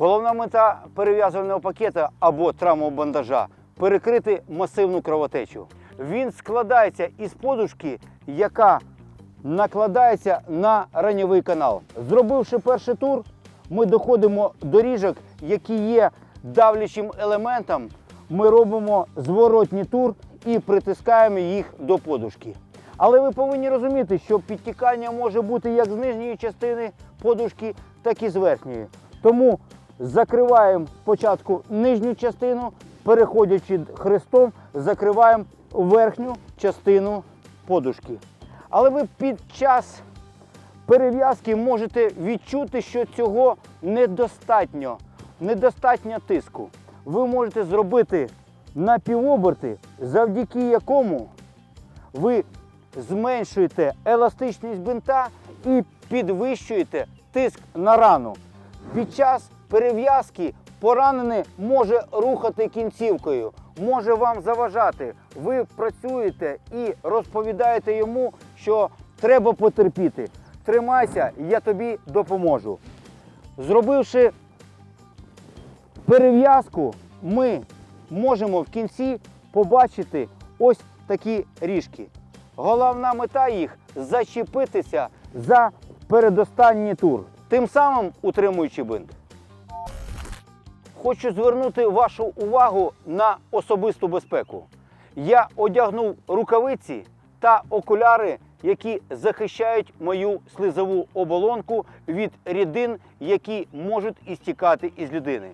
Головна мета перев'язувального пакета або травмобандажа перекрити масивну кровотечу. Він складається із подушки, яка накладається на раньовий канал. Зробивши перший тур, ми доходимо до ріжок, які є давлячим елементом. Ми робимо зворотній тур і притискаємо їх до подушки. Але ви повинні розуміти, що підтікання може бути як з нижньої частини подушки, так і з верхньої. Тому закриваємо спочатку нижню частину, переходячи хрестом, закриваємо верхню частину подушки. Але ви під час перев'язки можете відчути, що цього недостатньо, недостатньо тиску. Ви можете зробити напівоберти, завдяки якому ви зменшуєте еластичність бинта і підвищуєте тиск на рану. Під час перев'язки поранений може рухати кінцівкою, може вам заважати. Ви працюєте і розповідаєте йому, що треба потерпіти. Тримайся, я тобі допоможу. Зробивши перев'язку, ми можемо в кінці побачити ось такі ріжки. Головна мета їх зачепитися за передостанній тур, тим самим утримуючи бинт. Хочу звернути вашу увагу на особисту безпеку. Я одягнув рукавиці та окуляри, які захищають мою слизову оболонку від рідин, які можуть істікати із людини.